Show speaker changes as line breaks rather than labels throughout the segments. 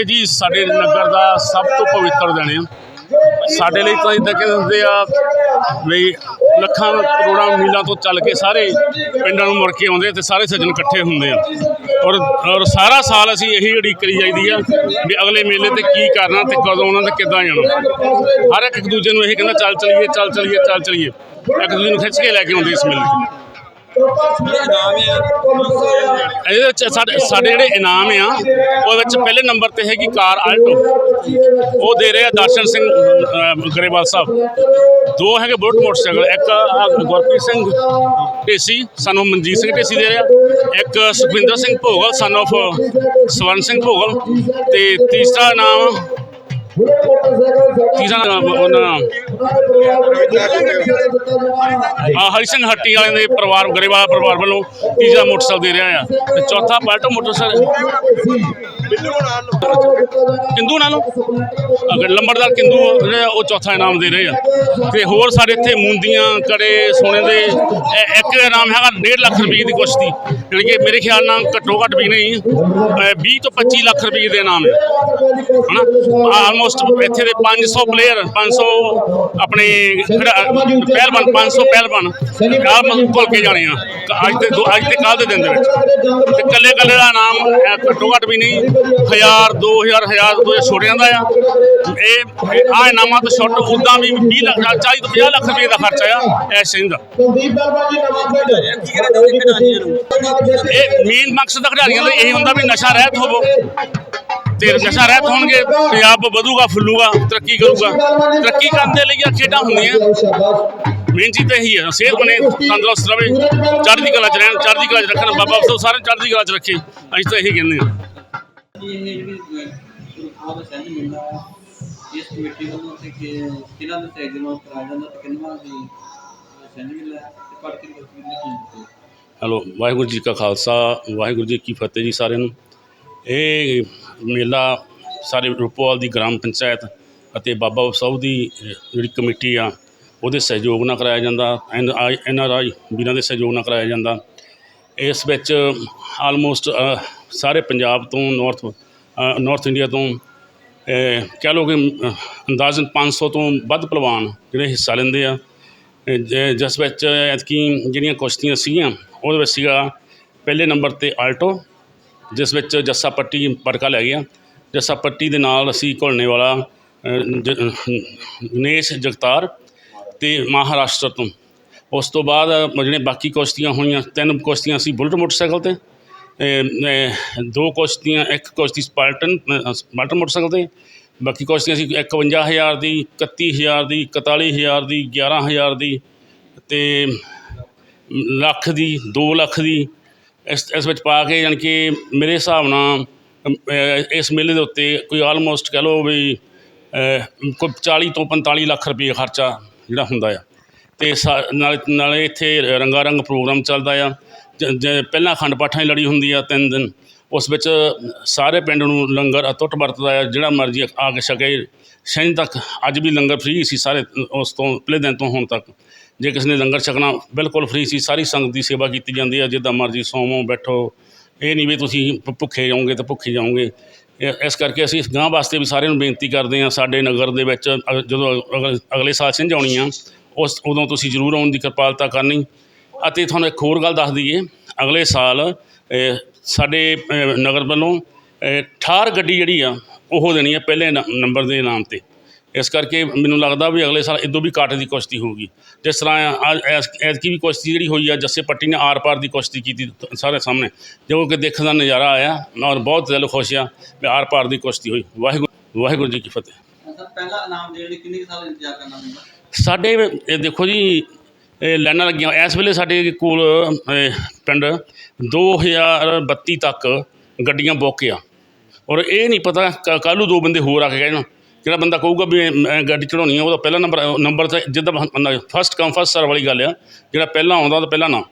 ਇਹ ਜੀ ਸਾਡੇ ਨਗਰ ਦਾ ਸਭ ਤੋਂ ਪਵਿੱਤਰ ਦਿਨ ਆ। ਸਾਡੇ ਲਈ ਤਾਂ ਇਦਾਂ ਕਹਿੰਦੇ ਆ ਵੀ ਲੱਖਾਂ ਕਰੋੜਾਂ ਮੀਲਾਂ ਤੋਂ ਚੱਲ ਕੇ ਸਾਰੇ ਪਿੰਡਾਂ ਨੂੰ ਮੁੜ ਕੇ ਆਉਂਦੇ ਤੇ ਸਾਰੇ ਸੱਜਣ ਇਕੱਠੇ ਹੁੰਦੇ ਆ। ਔਰ ਔਰ ਸਾਰਾ ਸਾਲ ਅਸੀਂ ਇਹੀ ਉਡੀਕ ਕਰੀ ਜਾਈਦੀ ਆ ਵੀ ਅਗਲੇ ਮੇਲੇ ਤੇ ਕੀ ਕਰਨਾ ਤੇ ਕਦੋਂ ਆਉਣਾ ਤੇ ਕਿੱਦਾਂ ਜਾਣਾ ਹਰ ਇੱਕ ਦੂਜੇ ਨੂੰ ਇਹ ਕਹਿੰਦਾ, ਚੱਲ ਚਲੀਏ ਚੱਲ ਚਲੀਏ ਚੱਲ ਚਲੀਏ। ਇੱਕ ਦੂਜੇ ਨੂੰ ਖਿੱਚ ਕੇ ਲੈ ਕੇ ਆਉਂਦੇ ਇਸ ਮੇਲੇ ਤੇ। ਇਹਦੇ ਵਿੱਚ ਸਾਡੇ ਸਾਡੇ ਜਿਹੜੇ ਇਨਾਮ ਆ ਉਹਦੇ ਵਿੱਚ ਪਹਿਲੇ ਨੰਬਰ ਤੇ ਹੈਗੀ ਕਾਰ ਆਲਟੋ। ਉਹ ਦੇ ਰਹੇ ਆ ਦਰਸ਼ਨ ਸਿੰਘ ਗਰੇਵਾਲ ਸਾਹਿਬ। ਦੋ ਹੈਗੇ ਬੁਲਟ ਮੋਟਰਸਾਈਕਲ, ਇੱਕ ਗੁਰਪ੍ਰੀਤ ਸਿੰਘ ਢੇਸੀ ਸਾਨੂੰ ਮਨਜੀਤ ਸਿੰਘ ਢੇਸੀ ਦੇ ਰਿਹਾ। ਇੱਕ ਸੁਖਵਿੰਦਰ ਸਿੰਘ ਭੋਗਲ ਸਨ of ਸਵਰਨ ਸਿੰਘ ਭੋਗਲ। ਤੇ ਤੀਸਰਾ ਨਾਮ ਤੀਸਰਾ ਨਾਮ, ਉਹਨਾਂ ਆ ਹਰੀ ਸਿੰਘ ਹੱਟੀ ਵਾਲਿਆਂ ਦੇ ਪਰਿਵਾਰ ਗਰੇਵਾਲ ਪਰਿਵਾਰ ਵੱਲੋਂ ਤੀਜਾ ਮੋਟਰਸਾਈਕਲ ਦੇ ਰਿਹਾ ਆ ਤੇ ਚੌਥਾ ਪਲਟੋ ਮੋਟਰਸਾਈਕਲ। ਕਿੰਦੂ ਨਾਲੋਂ? ਅਗਰ ਲੰਬੜਦਾਰ ਕਿੰਦੂ ਜਿਹੜੇ ਆ, ਉਹ ਚੌਥਾ ਇਨਾਮ ਦੇ ਰਹੇ ਆ। ਤੇ ਹੋਰ ਸਾਡੇ ਇੱਥੇ ਮੁੰਦੀਆਂ ਕੜੇ ਸੋਨੇ ਦੇ ਇੱਕ ਇਨਾਮ ਹੈਗਾ 1.5 ਲੱਖ ਰੁਪਏ ਦੀ ਕੁਸ਼ਤੀ। ਜਿਹੜੀ ਕਿ ਮੇਰੇ ਖਿਆਲ ਨਾਲ ਘੱਟੋ ਘੱਟ ਵੀ ਨਹੀਂ ਅਹ 20 ਤੋਂ 25 ਲੱਖ ਰੁਪਏ ਦੇ ਇਨਾਮ ਹੈ। ਹਨਾ? ਆਲਮੋਸਟ ਇੱਥੇ ਦੇ 500 ਪਲੇਅਰ 500 ਆਪਣੇ ਪਹਿਲਵਾਨ 500 ਪਹਿਲਵਾਨ। ਆਹ ਭੁੱਲ ਕੇ ਜਾਣੇ ਆ। ਅੱਜ ਤੇ ਦੋ- ਅੱਜ ਤੇ ਕੱਲ ਦੇ ਦਿਨ ਦੇ ਵਿੱਚ। ਤੇ ਕੱਲੇ ਕੱਲੇ ਦਾ ਨਾਮ ਘੱਟੋ ਘੱਟ ਵੀ ਨਹੀਂ। 1000 2000 1000 ਦੋ ਛੋੜ ਜਾਂਦਾ ਆ। ਇਹ ਆ ਇਨਾਮਾਂ ਤੋਂ ਛੁੱਟ ਉਦਾਂ ਵੀ 20 ਲੱਖ 40 ਤੋਂ 50 ਲੱਖ ਰੁਪਏ ਦਾ ਖਰਚਾ ਆ ਐ ਸਿੰਘ ਦਾ। ਇਹ ਮੇਨ ਮਕਸਦ ਦਾ ਖਿਡਾਰੀਆਂ ਦਾ ਇਹ ਹੁੰਦਾ ਵੀ ਨਸ਼ਾ ਰਹਿਤ ਹੋਵੋ। ਤੇ ਨਸ਼ਾ ਰਹਿਤ ਹੋਣਗੇ ਪੰਜਾਬ ਵਧੂਗਾ ਫੁੱਲੂਗਾ ਤਰੱਕੀ ਕਰੂਗਾ। ਤਰੱਕੀ ਕਰਨ ਦੇ ਲਈ ਆ ਖੇਡਾਂ ਹੁੰਦੀਆਂ। ਮੇਨ ਚੀਜ਼ ਤਾਂ ਇਹੀ ਹੈ ਸਿਹਤ ਬਣੇ ਤੰਦਰੁਸਤ ਰਵੇ ਚੜ੍ਹਦੀ ਕਲਾ ਚ ਰਹਿਣ ਚੜ੍ਹਦੀ ਕਲਾ ਚ ਰੱਖਣ। ਬਾਬਾ ਸਭ ਸਾਰੇ ਚੜ੍ਹਦੀ ਕਲਾ ਚ ਰੱਖੇ ਅਸੀਂ ਤਾਂ ਇਹੀ ਕਹਿੰਦੇ ਹਾਂ
ਇਸ ਕਮੇਟੀ ਵੱਲੋਂ ਤੇ ਕਿ ਕਿਹਨਾਂ ਦੇ ਸਹਿਯੋਗ ਨਾਲ ਕਰਾਇਆ ਜਾਂਦਾ ਤੇ ਕਿੰਨਾ ਦੀ ਸੈਂਡ ਮਿਲਦਾ ਤੇ ਪੜ੍ਹ ਕੇ ਲੋਕੀ ਨੇ ਕੀ ਦਿੱਤੇ
ਹੈਲੋ ਵਾਹਿਗੁਰੂ ਜੀ ਕਾ ਖਾਲਸਾ ਵਾਹਿਗੁਰੂ ਜੀ ਕੀ ਫਤਿਹ ਜੀ ਸਾਰਿਆਂ ਨੂੰ। ਇਹ ਮੇਲਾ ਸਾਰੇ ਰੂਪੋਵਾਲ ਦੀ ਗ੍ਰਾਮ ਪੰਚਾਇਤ ਅਤੇ ਬਾਬਾ ਸਾਹਿਬ ਦੀ ਜਿਹੜੀ ਕਮੇਟੀ ਆ ਉਹਦੇ ਸਹਿਯੋਗ ਨਾਲ ਕਰਾਇਆ ਜਾਂਦਾ ਐਨ ਆਰ ਆਈ ਵੀਰਾਂ ਦੇ ਸਹਿਯੋਗ ਨਾਲ ਕਰਾਇਆ ਜਾਂਦਾ। ਇਸ ਵਿੱਚ ਆਲਮੋਸਟ ਸਾਰੇ ਪੰਜਾਬ ਤੋਂ ਨਾਰਥ ਨਾਰਥ ਇੰਡੀਆ ਤੋਂ ਕਹਿ ਲਓ ਕਿ ਅਹ, ਅੰਦਾਜ਼ਨ 500 ਤੋਂ ਵੱਧ ਪਹਿਲਵਾਨ ਜਿਹੜੇ ਹਿੱਸਾ ਲੈਂਦੇ ਆ। ਜ- ਜਿਸ ਵਿੱਚ ਐਤਕੀ ਜਿਹੜੀਆਂ ਕੁਸ਼ਤੀਆਂ ਸੀਗੀਆਂ ਉਹਦੇ ਵਿੱਚ ਸੀਗਾ ਪਹਿਲੇ ਨੰਬਰ ਤੇ ਆਲਟੋ ਜਿਸ ਵਿੱਚ ਜੱਸਾ ਪੱਟੀ ਪਟਕਾ ਲੈ ਗਿਆ। ਜੱਸਾ ਪੱਟੀ ਦੇ ਨਾਲ ਅਸੀਂ ਘੁਲਣੇ ਵਾਲਾ ਅਹ, ਜਗਤਾਰ ਅਤੇ ਮਹਾਰਾਸ਼ਟਰ ਤੋਂ। ਉਸ ਤੋਂ ਬਾਅਦ ਜਿਹੜੇ ਬਾਕੀ ਕੁਸ਼ਤੀਆਂ ਹੋਈਆਂ ਤਿੰਨ ਕੁਸ਼ਤੀਆਂ ਸੀ ਬੁਲਟ ਮੋਟਰਸਾਈਕਲ ਤੇ ਦੋ ਕੁਸ਼ਤੀਆਂ ਇੱਕ ਕੁਸ਼ਤੀ ਸਪਾਲਟਨ ਸਪਾਲਟਨ ਮੋਟਰਸਾਈਕਲ ਤੇ ਬਾਕੀ ਕੁਸ਼ਤੀਆਂ ਸੀ 51000 ਦੀ 31000 ਦੀ 41000 ਦੀ 11000 ਦੀ ਅਤੇ ਲੱਖ ਦੀ 2 ਲੱਖ ਦੀ ਇਸ ਇਸ ਵਿੱਚ ਪਾ ਕੇ ਯਾਨੀ ਕਿ ਮੇਰੇ ਹਿਸਾਬ ਨਾਲ ਇਸ ਮੇਲੇ ਦੇ ਉੱਤੇ ਕੋਈ ਆਲਮੋਸਟ ਕਹਿ ਲਓ ਵੀ ਕੋਈ 40 ਤੋਂ 45 ਲੱਖ ਰੁਪਈਏ ਖਰਚਾ ਜਿਹੜਾ ਹੁੰਦਾ ਆ। ਅਤੇ ਸਾ- ਨਾਲੇ ਨਾਲੇ ਇੱਥੇ ਰੰਗਾ ਰੰਗ ਪ੍ਰੋਗਰਾਮ ਚੱਲਦਾ ਆ। ਜ- ਪਹਿਲਾਂ ਅਖੰਡ ਪਾਠਾਂ ਦੀ ਲੜੀ ਹੁੰਦੀ ਆ ਤਿੰਨ ਦਿਨ। ਉਸ ਵਿੱਚ ਸਾਰੇ ਪਿੰਡ ਨੂੰ ਲੰਗਰ ਅਤੁੱਟ ਵਰਤਦਾ ਆ, ਜਿਹੜਾ ਮਰਜ਼ੀ ਆ ਕੇ ਛਕੇ। ਸ਼ਨੀ ਤੱਕ ਅੱਜ ਵੀ ਲੰਗਰ ਫ੍ਰੀ ਸੀ ਸਾਰੇ, ਉਸ ਤੋਂ ਪਹਿਲੇ ਦਿਨ ਤੋਂ ਹੁਣ ਤੱਕ। ਜੇ ਕਿਸੇ ਨੇ ਲੰਗਰ ਛਕਣਾ, ਬਿਲਕੁਲ ਫ੍ਰੀ ਸੀ, ਸਾਰੀ ਸੰਗਤ ਦੀ ਸੇਵਾ ਕੀਤੀ ਜਾਂਦੀ ਆ, ਜਿੱਦਾਂ ਮਰਜ਼ੀ ਸੌਵੋ, ਬੈਠੋ। ਇਹ ਨਹੀਂ ਵੀ ਤੁਸੀਂ ਭੁੱਖੇ ਜਾਓਗੇ ਤਾਂ ਭੁੱਖੇ ਜਾਓਗੇ। ਇਹ- ਇਸ ਕਰਕੇ ਅਸੀਂ ਗਾਂ ਵਾਸਤੇ ਵੀ ਸਾਰਿਆਂ ਨੂੰ ਬੇਨਤੀ ਕਰਦੇ ਹਾਂ, ਸਾਡੇ ਨਗਰ ਦੇ ਵਿੱਚ ਅਗ- ਜਦੋਂ ਅਗਲੇ- ਅਗਲੇ ਸਾਲ ਸਿੰਝ ਆਉਣੀ ਆ, ਉਸ, ਉਦੋਂ ਤੁਸੀਂ ਜ਼ਰੂਰ ਆਉਣ ਦੀ ਕਿਰਪਾਲਤਾ ਕਰਨੀ। ਅਤੇ ਤੁਹਾਨੂੰ ਇੱਕ ਹੋਰ ਗੱਲ ਦੱਸ ਦਈਏ, ਅਗਲੇ ਸਾਲ ਸਾਡੇ ਨਗਰ ਵੱਲੋਂ ਠਾਰ ਗੱਡੀ ਜਿਹੜੀ ਆ ਉਹ ਦੇਣੀ ਆ ਪਹਿਲੇ ਨ- ਨੰਬਰ ਦੇ ਨਾਮ ਤੇ। ਇਸ ਕਰਕੇ ਮੈਨੂੰ ਲੱਗਦਾ ਵੀ ਅਗਲੇ ਸਾਲ ਇਦੋਂ ਵੀ ਕਾਟ ਦੀ ਕੁਸ਼ਤੀ ਹੋਊਗੀ। ਜਿਸ ਤਰ੍ਹਾਂ ਅੱਜ ਐਤਕੀ ਵੀ ਕੁਸ਼ਤੀ ਜਿਹੜੀ ਹੋਈ ਆ ਜੱਸੇ ਪੱਟੀ ਨੇ ਆਰ ਪਾਰ ਦੀ ਕੁਸ਼ਤੀ ਕੀਤੀ ਤ- ਸਾਰੇ ਸਾਹਮਣੇ। ਜੋ ਕਿ ਦੇਖਣ ਦਾ ਨਜ਼ਾਰਾ ਆਇਆ ਔਰ ਬਹੁਤ ਦਿਲ ਖੁਸ਼ ਆ ਵੀ ਆਰ ਪਾਰ ਦੀ ਕੁਸ਼ਤੀ ਹੋਈ। ਵਾਹਿਗੁਰੂ ਵਾਹਿਗੁਰੂ ਜੀ ਕੀ ਫਤਿਹ।
ਸਰ ਪਹਿਲਾ ਇਨਾਮ ਦੇਣ ਲਈ ਕਿੰਨੇ ਕੁ ਸਾਲ ਇੰਤਜ਼ਾਰ ਕਰਨਾ ਪੈਂਦਾ?
ਸਾਡੇ ਇਹ ਦੇਖੋ ਜੀ ਇਹ ਲਾਈਨਾਂ ਲੱਗੀਆਂ। ਇਸ ਵੇਲੇ ਸਾਡੇ ਕੋਲ ਅਹ, ਪਿੰਡ 2032 ਤੱਕ ਗੱਡੀਆਂ ਬੁੱਕ ਆ। ਔਰ ਇਹ ਨਹੀਂ ਪਤਾ ਕੱਲ੍ਹ ਨੂੰ ਦੋ ਬੰਦੇ ਹੋਰ ਆ ਕੇ ਕਹਿਣ, ਜਿਹੜਾ ਬੰਦਾ ਕਹੂਗਾ ਵੀ ਮੈਂ ਗੱਡੀ ਚੜਾਉਣੀ ਆ, ਉਹਦਾ ਪਹਿਲਾ ਨੰਬਰ ਨੰਬਰ ਤਾਂ ਜਿੱਦਾਂ ਫਸਟ ਕਮ ਫਸਟ ਸਰਵ ਵਾਲੀ ਗੱਲ ਆ, ਜਿਹੜਾ ਪਹਿਲਾਂ ਆਉਂਦਾ ਉਹਦਾ ਪਹਿਲਾਂ ਨਾ।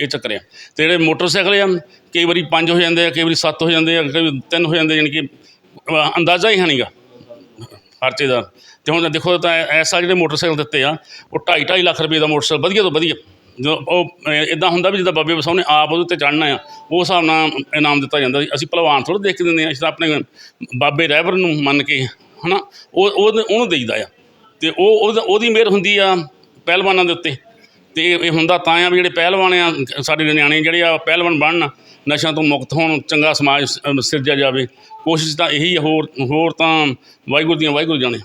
ਇਹ ਚੱਕਰ ਆ। ਤੇ ਜਿਹੜੇ ਮੋਟਰਸਾਈਕਲ ਆ, ਕਈ ਵਾਰੀ ਪੰਜ ਹੋ ਜਾਂਦੇ ਆ, ਕਈ ਵਾਰੀ ਸੱਤ ਹੋ ਜਾਂਦੇ ਆ, ਕਈ ਵਾਰੀ ਤਿੰਨ ਹੋ ਜਾਂਦੇ ਯਾਨੀ ਕਿ ਅੰਦਾਜ਼ਾ ਹੀ ਹੈ ਨਹੀਂਗਾ। ਖਰਚੇ ਦਾ। ਤੇ ਹੁਣ ਦੇਖੋ ਤਾਂ ਐਸਾ ਜਿਹੜੇ ਮੋਟਰਸਾਈਕਲ ਦਿੱਤੇ ਆ, ਉਹ 2.5 2.5 ਲੱਖ ਰੁਪਏ ਦਾ ਮੋਟਰਸਾਈਕਲ, ਵਧੀਆ ਤੋਂ ਵਧੀਆ। ਜਦੋਂ ਉਹ ਇਦਾਂ ਹੁੰਦਾ ਵੀ ਜਿੱਦਾਂ ਬਾਬੇ ਬਸau ਨੇ ਆਪ ਉਹਦੇ ਉੱਤੇ ਚੜ੍ਹਨਾ ਆ ਉਸ ਹਿਸਾਬ ਨਾਲ ਇਨਾਮ ਦਿੱਤਾ ਜਾਂਦਾ ਸੀ। ਅਸੀਂ ਭਲਵਾਨ ਥੋੜ੍ਹਾ ਦੇਖ ਕੇ ਦਿੰਦੇ ਹਾਂ, ਅਸੀਂ ਤਾਂ ਆਪਣੇ ਬਾਬੇ ਰਹਿਬਰ ਨੂੰ ਮੰਨ ਕੇ ਹੈ ਨਾ ਉਹ ਉਹਨੂੰ ਦੇਈਦਾ ਆ। ਅਤੇ ਉਹ ਉਹਦੀ ਮਿਹਰ ਹੁੰਦੀ ਆ ਪਹਿਲਵਾਨਾਂ ਦੇ ਉੱਤੇ। ਅਤੇ ਇਹ ਹੁੰਦਾ ਤਾਂ ਆ ਵੀ ਜਿਹੜੇ ਪਹਿਲਵਾਨ ਆ, ਸਾਡੇ ਨਿਆਣੇ ਜਿਹੜੇ ਆ, ਪਹਿਲਵਾਨ ਬਣਨ, ਨਸ਼ਿਆਂ ਤੋਂ ਮੁਕਤ ਹੋਣ, ਚੰਗਾ ਸਮਾਜ ਸਿਰਜਿਆ ਜਾਵੇ। ਕੋਸ਼ਿਸ਼ ਤਾਂ ਇਹੀ ਆ, ਹੋਰ ਹੋਰ ਤਾਂ ਵਾਹਿਗੁਰੂ ਦੀਆਂ ਵਾਹਿਗੁਰੂ ਜਾਣੇ।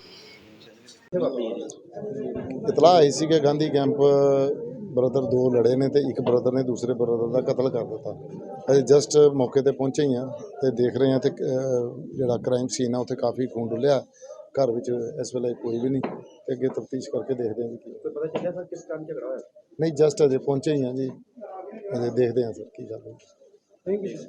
ਇਤਲਾਹ ਆਈ ਸੀ ਕਿ ਗਾਂਧੀ ਕੈਂਪ ਬ੍ਰਦਰ ਦੋ ਲੜੇ ਨੇ ਤੇ ਇੱਕ ਬ੍ਰਦਰ ਨੇ ਦੂਸਰੇ ਬ੍ਰਦਰ ਦਾ ਕਤਲ ਕਰ ਦਿੱਤਾ। ਅਸੀਂ ਜਸਟ ਮੌਕੇ ਤੇ ਪਹੁੰਚੇ ਹੀ ਆ ਤੇ ਦੇਖ ਰਹੇ ਹਾਂ ਤੇ ਜਿਹੜਾ ਕ੍ਰਾਈਮ ਸੀਨ ਆ ਉੱਥੇ ਕਾਫੀ ਖੂਨ ਡੁੱਲਿਆ। ਘਰ ਵਿੱਚ ਇਸ ਵੇਲੇ ਕੋਈ ਵੀ ਨਹੀਂ। ਤੇ ਅੱਗੇ ਤਫਤੀਸ਼ ਕਰਕੇ ਦੇਖਦੇ ਹਾਂ ਕੀ ਪਤਾ ਚੱਲਿਆ ਸਰ ਕਿਸ ਕਾਰਨ ਝਗੜਾ ਹੋਇਆ? ਨਹੀਂ ਜਸਟ ਅਜੇ ਪਹੁੰਚੇ ਹੀ ਆ ਜੀ। ਅਜੇ ਦੇਖਦੇ ਹਾਂ ਸਰ ਕੀ ਗੱਲ ਹੋਈ।